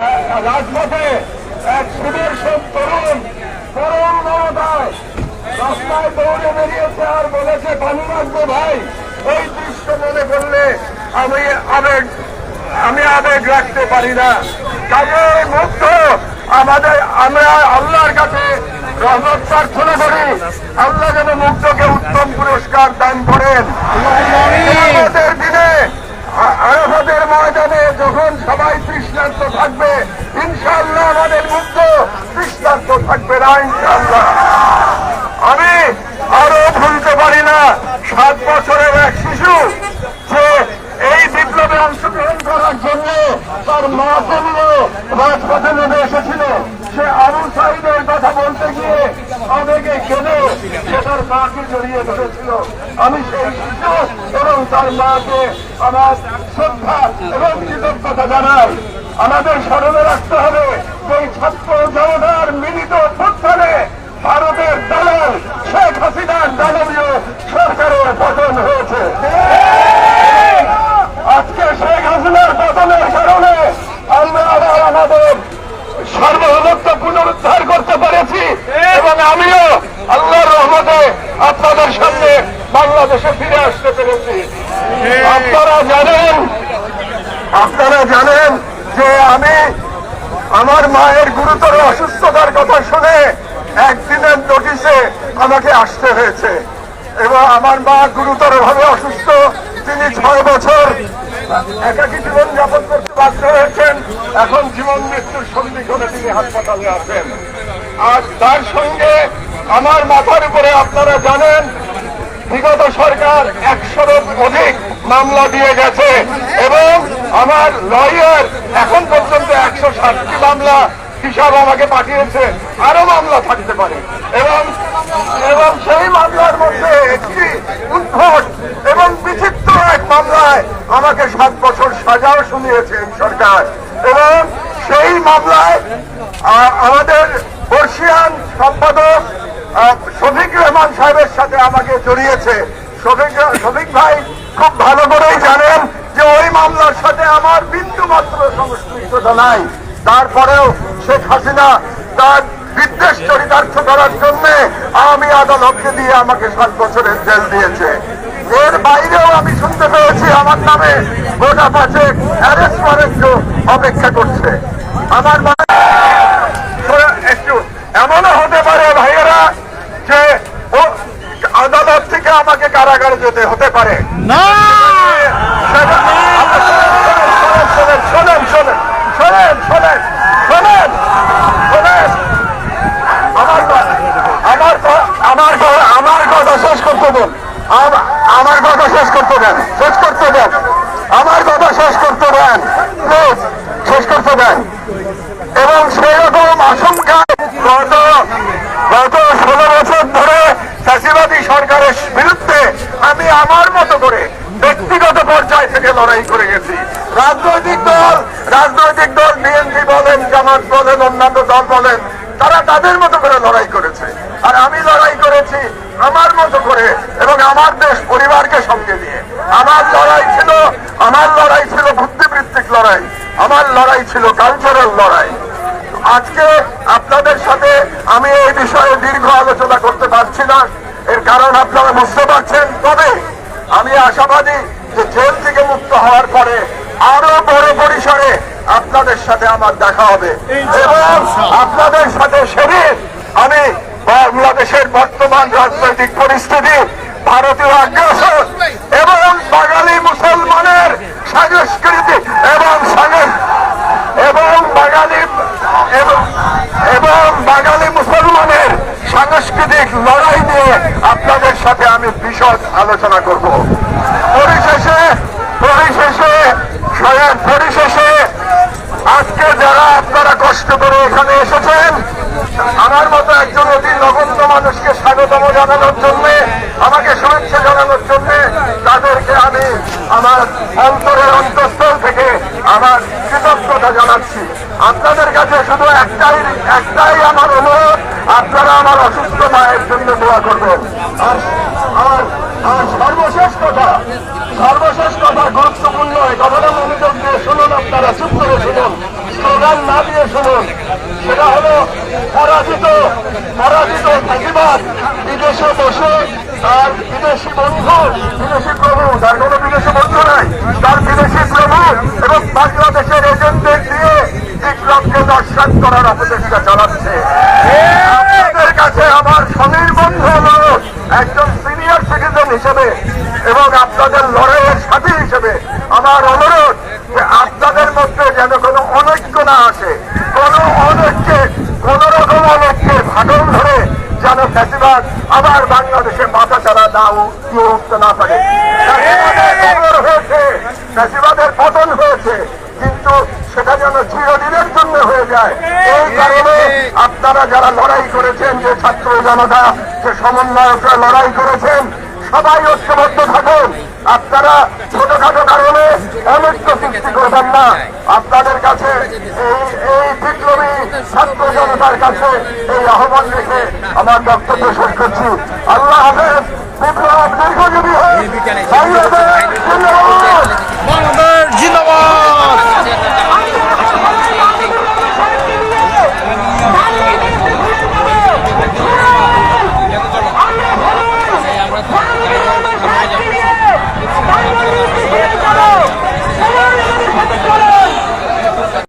রাজপথে এক তরুণ তরুণ রাস্তায় দৌড়ে বেরিয়েছে আর বলেছে রাখব ভাই। দৃশ্য মনে করলে আমি আবেগ আমি আবেগ রাখতে পারি না। কাজে মুক্ত আমাদের, আমরা আল্লাহর কাছে রহমত প্রার্থনা করি। আল্লাহ যেন মুক্তকে উত্তম পুরস্কার দান করেন আমাদের দিনে আ- আরাফাতের যখন সবাই তৃষ্ণার্ত থাকবে। ইনশাআল্লাহ আমাদের মুক্ত তৃষ্ণার্ত থাকবে না, ইনশাআল্লাহ। আমি আরও ভুলতে পারি না, সাত বছরের এক শিশু যে এই বিপ্লবে অংশগ্রহণ করার জন্য তার মাকে নিয়ে রাজপথে নেমে এসেছিল। সে আবু সাইদের কথা বলতে গিয়ে আবেগে কেঁদে সে তার মাকে জড়িয়ে ধরেছিল। আমি সেই শিশু এবং তার মাকে আমার শ্রদ্ধা এবং কৃতজ্ঞতা জানাই। আমাদের স্মরণে রাখতে হবে, এই ছাত্র জনতার মিলিত অভ্যুত্থানে ভারতের দালাল শেখ হাসিনার দানবীয় সরকারের পতন হয়েছে। আজকে শেখ হাসিনার পতনের কারণে আমরা আবার আমাদের সার্বভৌমত্ব পুনরুদ্ধার করতে পেরেছি এবং আমিও আল্লাহর রহমতে আপনাদের সামনে বাংলাদেশে ফিরে আসতে পেরেছি। আপনারা জানেন আপনারা জানেন যে আমি আমার মায়ের গুরুতর অসুস্থতার কথা শুনে একদিনের নোটিশে আমাকে আসতে হয়েছে। এবং আমার মা গুরুতর ভাবে অসুস্থ, তিনি ছয় বছর একাকী জীবন যাপন করতে বাধ্য হয়েছেন। এখন জীবন মৃত্যুর সন্ধিক্ষণে তিনি হাসপাতালে আছেন। আর তার সঙ্গে আমার মাথার উপরে আপনারা জানেন বিগত সরকার একশোর অধিক মামলা দিয়ে গেছে এবং আমার লয়ার এখন পর্যন্ত একশো ষাটটি মামলা হিসাব আমাকে পাঠিয়েছে আরও মামলা থাকতে পারে। এবং এবং সেই মামলার মধ্যে একটি উদ্ভট এবং বিচিত্র এক মামলায় আমাকে সাত বছর সাজাও শুনিয়েছে সরকার। এবং সেই মামলায় আমাদের বর্ষিয়ান সম্পাদক শফিক রহমান সাহেবের সাথে আমাকে জড়িয়েছে। শফিক শফিক ভাই খুব ভালো করেই জানেন যে ওই মামলার সাথে আমার বিন্দু মাত্র সংশ্লিষ্টতা নাই। তারপরেও শেখ হাসিনা তার বিদ্বেষ চরিতার্থ করার জন্য আমি আদালতকে দিয়ে আমাকে সাত বছরের জেল দিয়েছে। এর বাইরেও আমি শুনতে পেয়েছি আমার নামে গোটা পাশে অ্যারেস্ট অপেক্ষা করছে। আমার মা- শোনো, একটু এমনও হতে পারে ভাইয়েরা যে ও আদালত থেকে আমাকে কারাগারে যেতে হতে পারে। সেটা- শোনেন, শোনেন শোনেন শোনেন শোনেন শোনেন। শোনেন আমার আমার আমার আমার কথা শেষ করতে দেন। আমার কথা শেষ করতে দেন। শেষ করতে দেন। আমার কথা শেষ করতে দেন। প্লিজ শেষ করতে দেন। এবং সেই রকম আশঙ্কা গত গত ষোলো বছর ধরে চাষিবাদী সরকারের বিরুদ্ধে আমি আমার মতো করে ব্যক্তিগত পর্যায় থেকে লড়াই করে গেছি। রাজনৈতিক দল রাজনৈতিক দল, বিএনপি বলেন, জামাত বলেন, অন্যান্য দল বলেন, তারা তাদের মতো করে লড়াই করেছে। আর আমি লড়াই করেছি আমার মতো করে এবং আমার দেশ পরিবারকে সঙ্গে নিয়ে। আমার লড়াই ছিল, আমার লড়াই ছিল বুদ্ধিবৃত্তিক লড়াই, আমার লড়াই ছিল কালচারাল লড়াই। আজকে আপনাদের সাথে আমি এই বিষয়ে দীর্ঘ আলোচনা করতে পারছি না। এর কারণ আপনারা বুঝতে পারছেন তবে আমি আশাবাদী যে জেল থেকে মুক্ত হওয়ার পরে আরও বড় পরিসরে আপনাদের সাথে আমার দেখা হবে। এবং আপনাদের সাথে সেরে আমি বাংলাদেশের বর্তমান রাজনৈতিক পরিস্থিতি, ভারতীয় আগ্রাসন এবং বাঙালি মুসলমানের সাংস্কৃতিক এবং সংস্কৃতি এবং বাঙালি এবং বাঙালি মুসলমানের সাংস্কৃতিক লড়াই নিয়ে আপনাদের সাথে আমি বিশদ আলোচনা করব। পরিশেষে পরিশেষে পরিশেষে, আজকে যারা আপনারা কষ্ট করে এখানে এসেছেন, আমার মতো একজন অতি নগণ্য মানুষকে স্বাগতম জানানোর জন্য, আমাকে শুভেচ্ছা জানানোর জন্য তাদেরকে আমি আমার অন্তরের অন্তঃস্থল থেকে আমার কৃতজ্ঞতা জানাচ্ছি। আপনাদের কাছে শুধু একটাই একটাই আমার অনুরোধ, আপনারা আমার অসুস্থ মায়ের জন্য দোয়া করবেন। আর আর সর্বশেষ কথা সর্বশেষ কথা গুরুত্বপূর্ণ এই কথাটা মনোযোগ দিয়ে শুনুন আপনারা, চুপ করে শুনুন, স্লোগান না দিয়ে শুনুন। সেটা হলো পরাজিত পরাজিত ফাঁকিবাদ বিদেশে বসে তার বিদেশি বন্ধু, বিদেশি প্রভু, তার কোনো বিদেশি বন্ধু নাই, তার বিদেশি প্রভু এবং বাংলাদেশের এজেন্টদের দিয়ে বিপ্লবকে দর্শন করার অপচেষ্টা চালাচ্ছে। আপনাদের কাছে আমার সমীর বন্ধু অনুরোধ একজন হিসেবে এবং আপনাদের লড়াইয়ের সাথী হিসেবে আমার অনুরোধ যে আপনাদের মধ্যে যেন কোনো অনৈক্য না আসে, কোনো অনৈক্যে, কোন রকম অনৈক্যের ফাটল ধরে যেন ফ্যাসিবাদ আবার বাংলাদেশে মাথা চালা না উঠতে না পারে। হয়েছে পতন হয়েছে, কিন্তু সেটা যেন চিরদিনের জন্য হয়ে যায়। এই কারণে আপনারা যারা লড়াই করেছেন, যে ছাত্র জনতা, যে সমন্বয়করা লড়াই করেছেন সবাই ঐক্যবদ্ধ থাকুন। আপনারা ছোটখাটো কারণে অনৈক্য সৃষ্টি করবেন না। আপনাদের কাছে এই বিপ্লবী ছাত্র জনতার কাছে এই আহ্বান রেখে আমার বক্তব্য শেষ করছি। আল্লাহ হাফেজ বিপ্লব দীর্ঘজীবী হোক।